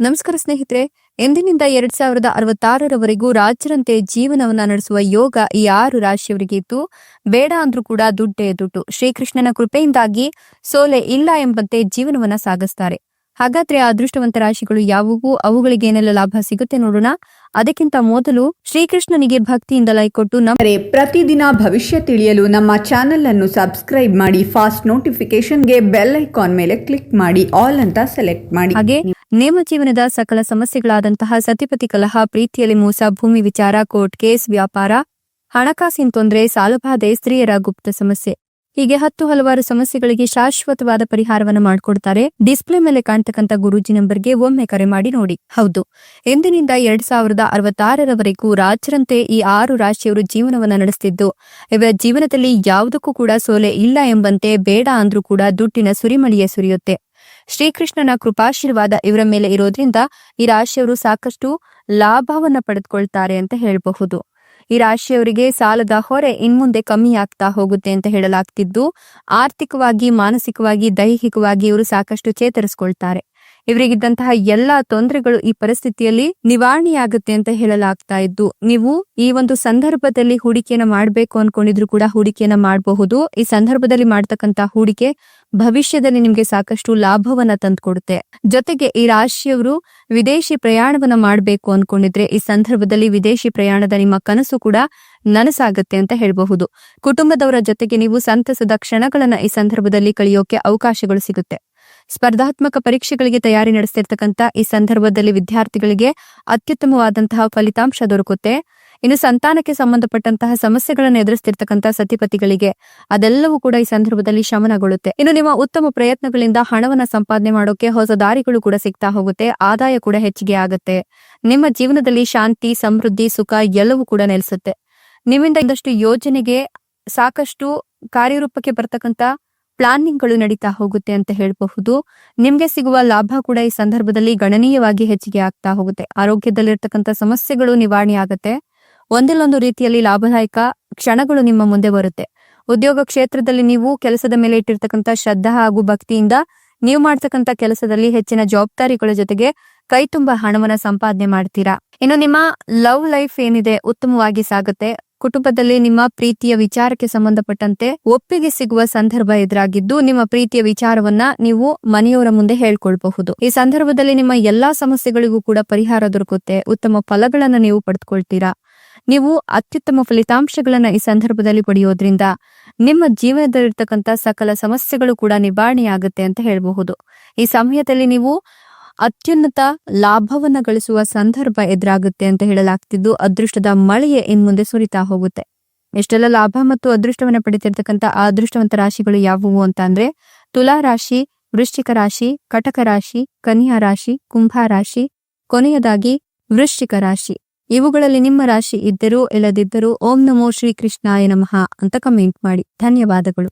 ನಮಸ್ಕಾರ ಸ್ನೇಹಿತರೆ ಎಂದಿನಿಂದ ಎರಡ್ ಸಾವಿರದ ಅರವತ್ತಾರರವರೆಗೂ ರಾಜರಂತೆ ಜೀವನವನ್ನ ನಡೆಸುವ ಯೋಗ ಈ ಆರು ರಾಶಿಯವರಿಗೆ ಇತ್ತು ಬೇಡ ಅಂದ್ರೂ ಕೂಡ ದುಡ್ಡೇ ದುಡ್ಡು. ಶ್ರೀಕೃಷ್ಣನ ಕೃಪೆಯಿಂದಾಗಿ ಸೋಲೆ ಇಲ್ಲ ಎಂಬಂತೆ ಜೀವನವನ್ನ ಸಾಗಿಸ್ತಾರೆ. ಹಾಗಾದ್ರೆ ಅದೃಷ್ಟವಂತ ರಾಶಿಗಳು ಯಾವುವು? ಅವುಗಳಿಗೆ ಏನೆಲ್ಲ ಲಾಭ ಸಿಗುತ್ತೆ ನೋಡೋಣ. ಅದಕ್ಕಿಂತ ಮೊದಲು ಶ್ರೀಕೃಷ್ಣನಿಗೆ ಭಕ್ತಿಯಿಂದ ಲೈಕ್ ಕೊಟ್ಟು ನಮ್ಮ ಪ್ರತಿದಿನ ಭವಿಷ್ಯ ತಿಳಿಯಲು ನಮ್ಮ ಚಾನೆಲ್ ಅನ್ನು ಸಬ್ಸ್ಕ್ರೈಬ್ ಮಾಡಿ ಫಾಸ್ಟ್ ನೋಟಿಫಿಕೇಶನ್ಗೆ ಬೆಲ್ ಐಕಾನ್ ಮೇಲೆ ಕ್ಲಿಕ್ ಮಾಡಿ ಆಲ್ ಅಂತ ಸೆಲೆಕ್ಟ್ ಮಾಡಿ. ಹಾಗೆ ನೇಮ ಜೀವನದ ಸಕಲ ಸಮಸ್ಯೆಗಳಾದಂತಹ ಸತಿಪತಿ ಕಲಹ, ಪ್ರೀತಿಯಲ್ಲಿ ಮೋಸ, ಭೂಮಿ ವಿಚಾರ, ಕೋರ್ಟ್ ಕೇಸ್, ವ್ಯಾಪಾರ, ಹಣಕಾಸಿನ ತೊಂದರೆ, ಸಾಲಬಾಧೆ, ಸ್ತ್ರೀಯರ ಗುಪ್ತ ಸಮಸ್ಯೆ. ಹೀಗೆ ಹತ್ತು ಹಲವಾರು ಸಮಸ್ಯೆಗಳಿಗೆ ಶಾಶ್ವತವಾದ ಪರಿಹಾರವನ್ನು ಮಾಡಿಕೊಡ್ತಾರೆ. ಡಿಸ್ಪ್ಲೇ ಮೇಲೆ ಕಾಣ್ತಕ್ಕಂಥ ಗುರೂಜಿ ನಂಬರ್ಗೆ ಒಮ್ಮೆ ಕರೆ ಮಾಡಿ ನೋಡಿ. ಹೌದು, ಎಂದಿನಿಂದ ಎರಡ್ ಸಾವಿರದ ಅರವತ್ತಾರರವರೆಗೂ ರಾಜರಂತೆ ಈ ಆರು ರಾಶಿಯವರು ಜೀವನವನ್ನ ನಡೆಸುತ್ತಿದ್ದು ಇವರ ಜೀವನದಲ್ಲಿ ಯಾವುದಕ್ಕೂ ಕೂಡ ಸೋಲೆ ಇಲ್ಲ ಎಂಬಂತೆ ಬೇಡ ಅಂದ್ರೂ ಕೂಡ ದುಡ್ಡಿನ ಸುರಿಮಳಿಯೇ ಸುರಿಯುತ್ತೆ. ಶ್ರೀಕೃಷ್ಣನ ಕೃಪಾಶೀರ್ವಾದ ಇವರ ಮೇಲೆ ಇರೋದ್ರಿಂದ ಈ ರಾಶಿಯವರು ಸಾಕಷ್ಟು ಲಾಭವನ್ನ ಪಡೆದುಕೊಳ್ತಾರೆ ಅಂತ ಹೇಳಬಹುದು. ಈ ರಾಶಿಯವರಿಗೆ ಸಾಲದ ಹೊರೆ ಇನ್ಮುಂದೆ ಕಮ್ಮಿ ಆಗ್ತಾ ಹೋಗುತ್ತೆ ಅಂತ ಹೇಳಲಾಗ್ತಿದ್ದು, ಆರ್ಥಿಕವಾಗಿ, ಮಾನಸಿಕವಾಗಿ, ದೈಹಿಕವಾಗಿ ಇವರು ಸಾಕಷ್ಟು ಚೇತರಿಸ್ಕೊಳ್ತಾರೆ. ಇವರಿಗಿದ್ದಂತಹ ಎಲ್ಲಾ ತೊಂದರೆಗಳು ಈ ಪರಿಸ್ಥಿತಿಯಲ್ಲಿ ನಿವಾರಣೆಯಾಗುತ್ತೆ ಅಂತ ಹೇಳಲಾಗ್ತಾ ಇದ್ದು, ನೀವು ಈ ಒಂದು ಸಂದರ್ಭದಲ್ಲಿ ಹೂಡಿಕೆಯನ್ನ ಮಾಡಬೇಕು ಅನ್ಕೊಂಡಿದ್ರು ಕೂಡ ಹೂಡಿಕೆಯನ್ನ ಮಾಡಬಹುದು. ಈ ಸಂದರ್ಭದಲ್ಲಿ ಮಾಡ್ತಕ್ಕಂತಹ ಹೂಡಿಕೆ ಭವಿಷ್ಯದಲ್ಲಿ ನಿಮ್ಗೆ ಸಾಕಷ್ಟು ಲಾಭವನ್ನ ತಂದ್ಕೊಡುತ್ತೆ. ಜೊತೆಗೆ ಈ ರಾಶಿಯವರು ವಿದೇಶಿ ಪ್ರಯಾಣವನ್ನ ಮಾಡಬೇಕು ಅನ್ಕೊಂಡಿದ್ರೆ ಈ ಸಂದರ್ಭದಲ್ಲಿ ವಿದೇಶಿ ಪ್ರಯಾಣದ ನಿಮ್ಮ ಕನಸು ಕೂಡ ನನಸಾಗತ್ತೆ ಅಂತ ಹೇಳಬಹುದು. ಕುಟುಂಬದವರ ಜೊತೆಗೆ ನೀವು ಸಂತಸದ ಕ್ಷಣಗಳನ್ನ ಈ ಸಂದರ್ಭದಲ್ಲಿ ಕಳೆಯೋಕೆ ಅವಕಾಶಗಳು ಸಿಗುತ್ತೆ. ಸ್ಪರ್ಧಾತ್ಮಕ ಪರೀಕ್ಷೆಗಳಿಗೆ ತಯಾರಿ ನಡೆಸ್ತಿರ್ತಕ್ಕಂಥ ಈ ಸಂದರ್ಭದಲ್ಲಿ ವಿದ್ಯಾರ್ಥಿಗಳಿಗೆ ಅತ್ಯುತ್ತಮವಾದಂತಹ ಫಲಿತಾಂಶ ದೊರಕುತ್ತೆ. ಇನ್ನು ಸಂತಾನಕ್ಕೆ ಸಂಬಂಧಪಟ್ಟಂತಹ ಸಮಸ್ಯೆಗಳನ್ನು ಎದುರಿಸ್ತಿರ್ತಕ್ಕಂಥ ಸತಿಪತಿಗಳಿಗೆ ಅದೆಲ್ಲವೂ ಕೂಡ ಈ ಸಂದರ್ಭದಲ್ಲಿ ಶಮನಗೊಳ್ಳುತ್ತೆ. ಇನ್ನು ನಿಮ್ಮ ಉತ್ತಮ ಪ್ರಯತ್ನಗಳಿಂದ ಹಣವನ್ನ ಸಂಪಾದನೆ ಮಾಡೋಕೆ ಹೊಸ ದಾರಿಗಳು ಕೂಡ ಸಿಗ್ತಾ ಹೋಗುತ್ತೆ. ಆದಾಯ ಕೂಡ ಹೆಚ್ಚಿಗೆ ಆಗುತ್ತೆ. ನಿಮ್ಮ ಜೀವನದಲ್ಲಿ ಶಾಂತಿ, ಸಮೃದ್ಧಿ, ಸುಖ ಎಲ್ಲವೂ ಕೂಡ ನೆಲೆಸುತ್ತೆ. ನಿಮ್ಮಿಂದ ಇಂದಷ್ಟು ಯೋಜನೆಗೆ ಸಾಕಷ್ಟು ಕಾರ್ಯರೂಪಕ್ಕೆ ಬರ್ತಕ್ಕಂತ ಪ್ಲಾನಿಂಗ್ಗಳು ನಡೀತಾ ಹೋಗುತ್ತೆ ಅಂತ ಹೇಳಬಹುದು. ನಿಮ್ಗೆ ಸಿಗುವ ಲಾಭ ಕೂಡ ಈ ಸಂದರ್ಭದಲ್ಲಿ ಗಣನೀಯವಾಗಿ ಹೆಚ್ಚಿಗೆ ಆಗ್ತಾ ಹೋಗುತ್ತೆ. ಆರೋಗ್ಯದಲ್ಲಿರ್ತಕ್ಕಂಥ ಸಮಸ್ಯೆಗಳು ನಿವಾರಣೆ ಆಗುತ್ತೆ. ಒಂದಿಲ್ಲೊಂದು ರೀತಿಯಲ್ಲಿ ಲಾಭದಾಯಕ ಕ್ಷಣಗಳು ನಿಮ್ಮ ಮುಂದೆ ಬರುತ್ತೆ. ಉದ್ಯೋಗ ಕ್ಷೇತ್ರದಲ್ಲಿ ನೀವು ಕೆಲಸದ ಮೇಲೆ ಇಟ್ಟಿರ್ತಕ್ಕಂಥ ಶ್ರದ್ಧಾ ಹಾಗೂ ಭಕ್ತಿಯಿಂದ ನೀವು ಮಾಡ್ತಕ್ಕಂಥ ಕೆಲಸದಲ್ಲಿ ಹೆಚ್ಚಿನ ಜವಾಬ್ದಾರಿಗಳ ಜೊತೆಗೆ ಕೈ ತುಂಬಾ ಹಣವನ್ನ ಸಂಪಾದನೆ ಮಾಡ್ತೀರಾ. ಇನ್ನು ನಿಮ್ಮ ಲವ್ ಲೈಫ್ ಏನಿದೆ ಉತ್ತಮವಾಗಿ ಸಾಗುತ್ತೆ. ಕುಟುಂಬದಲ್ಲಿ ನಿಮ್ಮ ಪ್ರೀತಿಯ ವಿಚಾರಕ್ಕೆ ಸಂಬಂಧಪಟ್ಟಂತೆ ಒಪ್ಪಿಗೆ ಸಿಗುವ ಸಂದರ್ಭ ಎದುರಾಗಿದ್ದು, ನಿಮ್ಮ ಪ್ರೀತಿಯ ವಿಚಾರವನ್ನ ನೀವು ಮನೆಯವರ ಮುಂದೆ ಹೇಳ್ಕೊಳ್ಬಹುದು. ಈ ಸಂದರ್ಭದಲ್ಲಿ ನಿಮ್ಮ ಎಲ್ಲಾ ಸಮಸ್ಯೆಗಳಿಗೂ ಕೂಡ ಪರಿಹಾರ ದೊರಕುತ್ತೆ. ಉತ್ತಮ ಫಲಗಳನ್ನ ನೀವು ಪಡೆದುಕೊಳ್ತೀರಾ? ನೀವು ಅತ್ಯುತ್ತಮ ಫಲಿತಾಂಶಗಳನ್ನ ಈ ಸಂದರ್ಭದಲ್ಲಿ ಪಡೆಯೋದ್ರಿಂದ ನಿಮ್ಮ ಜೀವನದಲ್ಲಿರ್ತಕ್ಕಂಥ ಸಕಲ ಸಮಸ್ಯೆಗಳು ಕೂಡ ನಿವಾರಣೆಯಾಗುತ್ತೆ ಅಂತ ಹೇಳಬಹುದು. ಈ ಸಮಯದಲ್ಲಿ ನೀವು ಅತ್ಯುನ್ನತ ಲಾಭವನ್ನ ಗಳಿಸುವ ಸಂದರ್ಭ ಎದುರಾಗುತ್ತೆ ಅಂತ ಹೇಳಲಾಗ್ತಿದ್ದು, ಅದೃಷ್ಟದ ಮಳೆಯೇ ಇನ್ಮುಂದೆ ಸುರಿತಾ ಹೋಗುತ್ತೆ. ಎಷ್ಟೆಲ್ಲ ಲಾಭ ಮತ್ತು ಅದೃಷ್ಟವನ್ನ ಪಡಿತಿರ್ತಕ್ಕಂಥ ಆ ಅದೃಷ್ಟವಂತ ರಾಶಿಗಳು ಯಾವುವು ಅಂತ ಅಂದ್ರೆ, ತುಲಾ ರಾಶಿ, ವೃಶ್ಚಿಕ ರಾಶಿ, ಕಟಕ ರಾಶಿ, ಕನ್ಯಾ ರಾಶಿ, ಕುಂಭ ರಾಶಿ, ಕೊನೆಯದಾಗಿ ವೃಶ್ಚಿಕ ರಾಶಿ. ಇವುಗಳಲ್ಲಿ ನಿಮ್ಮ ರಾಶಿ ಇದ್ದರೂ, ಇಲ್ಲದಿದ್ದರೂ, ಓಂ ನಮೋ ಶ್ರೀ ಕೃಷ್ಣಾಯ ನಮಃ ಅಂತ ಕಮೆಂಟ್ ಮಾಡಿ. ಧನ್ಯವಾದಗಳು.